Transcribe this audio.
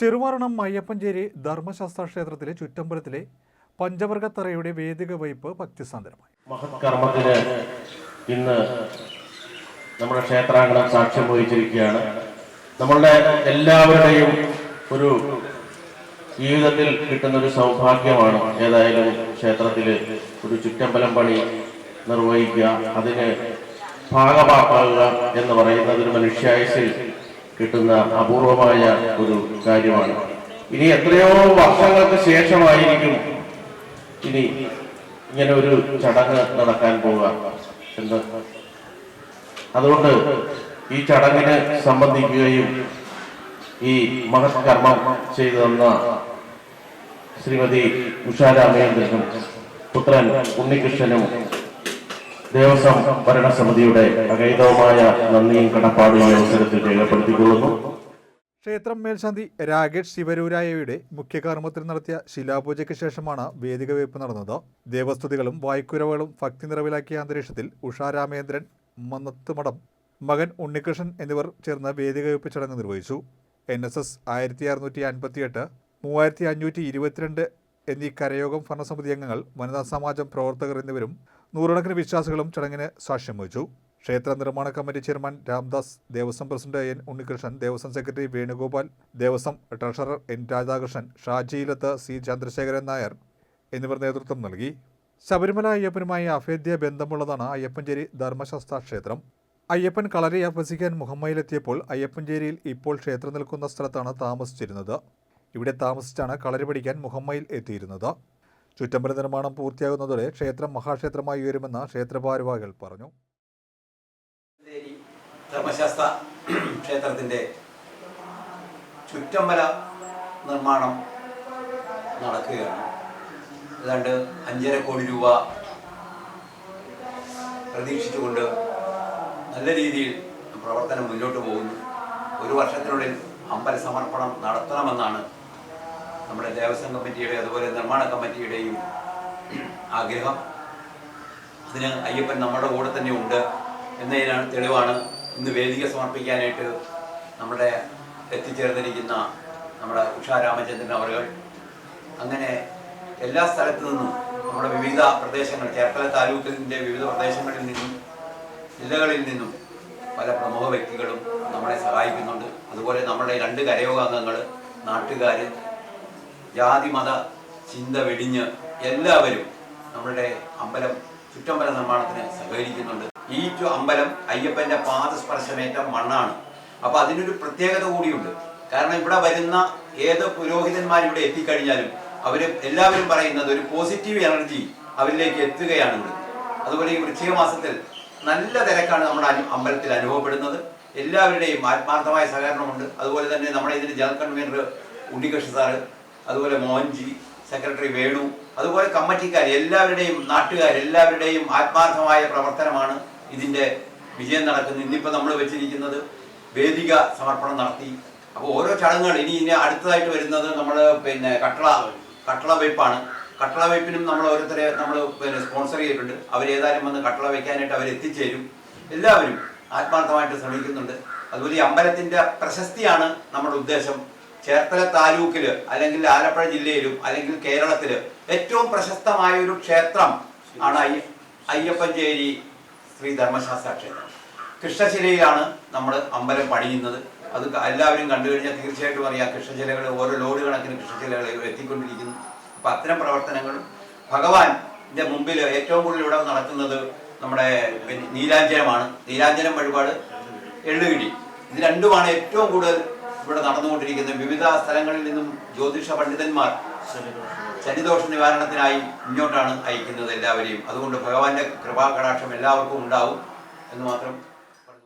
ചെറുവാരണം മയ്യപ്പഞ്ചേരി ധർമ്മശാസ്ത്ര ക്ഷേത്രത്തിലെ ചുറ്റമ്പലത്തിലെ പഞ്ചവർഗത്തറയുടെ വേദിക വയ്പ് ഭക്തിസാന്ദ്രമായി. മഹത്കർമ്മത്തിന് ഇന്ന് നമ്മുടെ ക്ഷേത്രാങ്കണം സാക്ഷ്യം വഹിച്ചിരിക്കുകയാണ്. നമ്മളുടെ എല്ലാവരുടെയും ഒരു ജീവിതത്തിൽ കിട്ടുന്ന ഒരു സൗഭാഗ്യമാണ് ഏതായാലും ക്ഷേത്രത്തിൽ ഒരു ചുറ്റമ്പലം പണി നിർവഹിക്കുക അതിന് ഭാഗമാക്കുക എന്ന് പറയുന്നത് ഒരു മനുഷ്യായുസിൽ കിട്ടുന്ന അപൂർവമായ ഒരു കാര്യമാണ്. ഇനി എത്രയോ വർഷങ്ങൾക്ക് ശേഷമായിരിക്കും ഇനി ഇങ്ങനെ ഒരു ചടങ്ങ് നടക്കാൻ പോവുക എന്ന്. അതുകൊണ്ട് ഈ ചടങ്ങിന് സംബന്ധിക്കുകയും ഈ മഹത് കർമ്മം ചെയ്തു തന്ന ശ്രീമതി ഉഷാരാമേന്ദ്രനും പുത്രൻ ഉണ്ണികൃഷ്ണനും ദേവസ്വം ഭരണസമിതിയുടെ അകൈതവുമായ നന്ദിയും കടപ്പാടും അവസരത്തിൽ രേഖപ്പെടുത്തിക്കൊള്ളുന്നു. ക്ഷേത്രം മേൽശാന്തി രാകേഷ് ശിവരൂരായയുടെ മുഖ്യകർമ്മത്തിൽ നടത്തിയ ശിലാപൂജയ്ക്ക് ശേഷമാണ് വേദിക വയ്പ് നടന്നത്. ദേവസ്തുതികളും വായ്ക്കുരവുകളും ഭക്തി നിറവിലാക്കിയ അന്തരീക്ഷത്തിൽ ഉഷാരാമേന്ദ്രൻ മന്നത്തുമടം മകൻ ഉണ്ണികൃഷ്ണൻ എന്നിവർ ചേർന്ന് വേദിക വയ്പ് ചടങ്ങ് നിർവഹിച്ചു. എൻ എസ് എസ് ആയിരത്തി അറുന്നൂറ്റി അൻപത്തിയെട്ട് മൂവായിരത്തി അഞ്ഞൂറ്റി ഇരുപത്തിരണ്ട് എന്നീ കരയോഗം ഭരണസമിതി അംഗങ്ങൾ വനിതാ സമാജം പ്രവർത്തകർ എന്നിവരും നൂറുകണക്കിന് വിശ്വാസികളും ചടങ്ങിന് സാക്ഷ്യം വഹിച്ചു. ക്ഷേത്ര നിർമ്മാണ committee chairman Ramdas Devaswom president N Unnikrishnan Devaswom secretary Venugopal Devaswom treasurer N Radhakrishnan ഷാജിയിലത്ത് C Chandrasekharan Nair എന്നിവർ നേതൃത്വം നൽകി. ശബരിമല അയ്യപ്പനുമായി അഭേദ്യ ബന്ധമുള്ളതാണ് അയ്യപ്പഞ്ചേരി ധർമ്മശാസ്ത്ര ക്ഷേത്രം. അയ്യപ്പൻ കളരി അഭ്യസിക്കാൻ മുഹമ്മയിലെത്തിയപ്പോൾ അയ്യപ്പഞ്ചേരിയിൽ ഇപ്പോൾ ക്ഷേത്രം നിൽക്കുന്ന സ്ഥലത്താണ് താമസിച്ചിരുന്നത്. ഇവിടെ താമസിച്ചാണ് കളരി പഠിക്കാൻ മുഹമ്മയിൽ എത്തിയിരുന്നത്. ചുറ്റമ്പല നിർമ്മാണം പൂർത്തിയാകുന്നതോടെ ക്ഷേത്രം മഹാക്ഷേത്രമായി ഉയരുമെന്ന് ക്ഷേത്രഭാരവാഹികൾ പറഞ്ഞു. ധർമ്മശാസ്ത്ര ക്ഷേത്രത്തിന്റെ ചുറ്റമ്പല നിർമ്മാണം നടക്കുകയാണ്. ഏതാണ്ട് അഞ്ചര കോടി രൂപ പ്രതീക്ഷിച്ചുകൊണ്ട് നല്ല രീതിയിൽ പ്രവർത്തനം മുന്നോട്ട് പോകുന്നു. ഒരു വർഷത്തിനുള്ളിൽ അമ്പല സമർപ്പണം നടത്തണമെന്നാണ് നമ്മുടെ ദേവസ്വം കമ്മിറ്റിയുടെ അതുപോലെ നിർമ്മാണ കമ്മിറ്റിയുടെയും ആഗ്രഹം. അതിന് അയ്യപ്പൻ നമ്മുടെ കൂടെ തന്നെ ഉണ്ട് എന്നതിനാണ് തെളിവാണ് ഇന്ന് വേദിക സമർപ്പിക്കാനായിട്ട് നമ്മുടെ എത്തിച്ചേർന്നിരിക്കുന്ന നമ്മുടെ ഉഷാ രാമചന്ദ്രൻ അവറുകൾ അങ്ങനെ എല്ലാ സ്ഥലത്തു നിന്നും നമ്മുടെ വിവിധ പ്രദേശങ്ങൾ ചേർത്തല താലൂക്കിന്റെ വിവിധ പ്രദേശങ്ങളിൽ നിന്നും ജില്ലകളിൽ നിന്നും പല പ്രമുഖ വ്യക്തികളും നമ്മളെ സഹായിക്കുന്നുണ്ട്. അതുപോലെ നമ്മുടെ രണ്ട് കരയോഗാംഗങ്ങൾ നാട്ടുകാർ ജാതി മത ചിന്ത വെടിഞ്ഞ് എല്ലാവരും നമ്മുടെ അമ്പലം ചുറ്റമ്പല നിർമ്മാണത്തിന് സഹകരിക്കുന്നുണ്ട്. ഈ അമ്പലം അയ്യപ്പന്റെ പാദസ്പർശമേറ്റ മണ്ണാണ്. അപ്പൊ അതിനൊരു പ്രത്യേകത കൂടിയുണ്ട്. കാരണം ഇവിടെ വരുന്ന ഏത് പുരോഹിതന്മാർ ഇവിടെ എത്തിക്കഴിഞ്ഞാലും അവർ എല്ലാവരും പറയുന്നത് ഒരു പോസിറ്റീവ് എനർജി അവരിലേക്ക് എത്തുകയാണ് അതുപോലെ ഈ വൃശ്ചിക മാസത്തിൽ നല്ല തിരക്കാണ് നമ്മുടെ അമ്പലത്തിൽ അനുഭവപ്പെടുന്നത്. എല്ലാവരുടെയും ആത്മാർത്ഥമായ സഹകരണമുണ്ട്. അതുപോലെ തന്നെ നമ്മുടെ ഇതിന്റെ ജനറൽ കൺവീനർ ഉണ്ണികൃഷ്ണ സാറ് അതുപോലെ മോഹൻജി സെക്രട്ടറി വേണു അതുപോലെ കമ്മിറ്റിക്കാർ എല്ലാവരുടെയും നാട്ടുകാർ എല്ലാവരുടെയും ആത്മാർത്ഥമായ പ്രവർത്തനമാണ് ഇതിന്റെ വിജയം നടക്കുന്നത്. ഇന്നിപ്പോൾ നമ്മൾ വെച്ചിരിക്കുന്നത് വേദിക സമർപ്പണം നടത്തി. അപ്പോൾ ഓരോ ചടങ്ങുകൾ ഇനി ഇനി അടുത്തതായിട്ട് വരുന്നത് നമ്മൾ പിന്നെ കട്ടള കട്ടള വെയ്പ്പാണ്. കട്ടള വെയ്പ്പിനും നമ്മൾ ഓരോരുത്തരെ നമ്മൾ പിന്നെ സ്പോൺസർ ചെയ്തിട്ടുണ്ട്. അവരേതായാലും വന്ന് കട്ടള വെക്കാനായിട്ട് അവർ എത്തിച്ചേരും. എല്ലാവരും ആത്മാർത്ഥമായിട്ട് ശ്രമിക്കുന്നുണ്ട്. അതുപോലെ ഈ അമ്പലത്തിന്റെ പ്രശസ്തിയാണ് നമ്മുടെ ഉദ്ദേശം. ചേർത്തല താലൂക്കിൽ അല്ലെങ്കിൽ ആലപ്പുഴ ജില്ലയിലും അല്ലെങ്കിൽ കേരളത്തിൽ ഏറ്റവും പ്രശസ്തമായ ഒരു ക്ഷേത്രം ആണ് അയ്യ അയ്യപ്പഞ്ചേരി ശ്രീ ധർമ്മശാസ്ത്ര ക്ഷേത്രം. കൃഷ്ണശിലയിലാണ് നമ്മൾ അമ്പലം പണിയുന്നത്. അത് എല്ലാവരും കണ്ടു കഴിഞ്ഞാൽ തീർച്ചയായിട്ടും അറിയാം. കൃഷ്ണശിലകൾ ഓരോ ലോഡ് കണക്കിന് കൃഷ്ണശിലകൾ എത്തിക്കൊണ്ടിരിക്കുന്നു. അപ്പം അത്തരം പ്രവർത്തനങ്ങളും ഭഗവാന്റെ മുമ്പിൽ ഏറ്റവും കൂടുതൽ ഇവിടെ നടക്കുന്നത് നമ്മുടെ നീലാഞ്ജനമാണ്. നീലാഞ്ജനം വഴിപാട് എള്ളുകിടി. ഇത് രണ്ടുമാണ് ഏറ്റവും കൂടുതൽ ഇവിടെ നടന്നുകൊണ്ടിരിക്കുന്നത് വിവിധ സ്ഥലങ്ങളിൽ നിന്നും ജ്യോതിഷ പണ്ഡിതന്മാർ ശനിദോഷ നിവാരണത്തിനായി മുന്നോട്ടാണ് അയക്കുന്നത് എല്ലാവരെയും. അതുകൊണ്ട് ഭഗവാന്റെ കൃപാകടാക്ഷം എല്ലാവർക്കും ഉണ്ടാവും എന്ന് മാത്രം